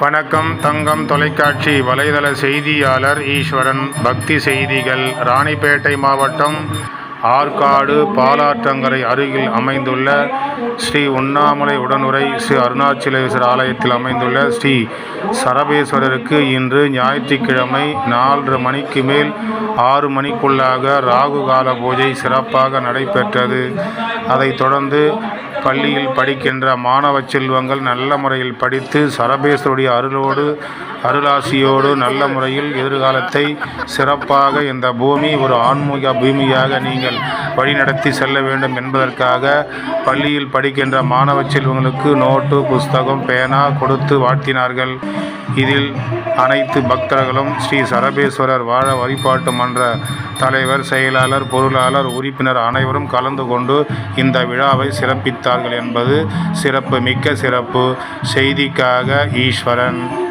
வணக்கம். தங்கம் தொலைக்காட்சி வலைதள செய்தியாளர் ஈஸ்வரன். பக்தி செய்திகள் ராணிப்பேட்டை மாவட்டம் ஆற்காடு பாலாற்றங்கரை அருகில் அமைந்துள்ள ஸ்ரீ உண்ணாமலை உடனுரை ஸ்ரீ அருணாச்சலேஸ்வரர் ஆலயத்தில் அமைந்துள்ள ஸ்ரீ சரபேஸ்வரருக்கு இன்று ஞாயிற்றுக்கிழமை நாலரை மணிக்கு மேல் ஆறு மணிக்குள்ளாக ராகு கால பூஜை சிறப்பாக நடைபெற்றது. அதைத் தொடர்ந்து பள்ளியில் படிக்கின்ற மாணவ செல்வங்கள் நல்ல முறையில் படித்து சரபேஸ்வருடைய அருளோடு அருளாசியோடு நல்ல முறையில் எதிர்காலத்தை சிறப்பாக இந்த பூமி ஒரு ஆன்மீக பூமியாக நீங்கள் வழிநடத்தி செல்ல வேண்டும் என்பதற்காக பள்ளியில் படிக்கின்ற மாணவ செல்வங்களுக்கு நோட்டு புஸ்தகம் பேனா கொடுத்து வாழ்த்தினார்கள். இதில் அனைத்து பக்தர்களும் ஸ்ரீ சரபேஸ்வரர் வாழ வழிபாட்டு மன்ற தலைவர் செயலாளர் பொருளாளர் உறுப்பினர் அனைவரும் கலந்து கொண்டு இந்த விழாவை சிறப்பித்தார்கள் என்பது சிறப்பு மிக்க சிறப்பு. செய்திக்காக ஈஸ்வரன்.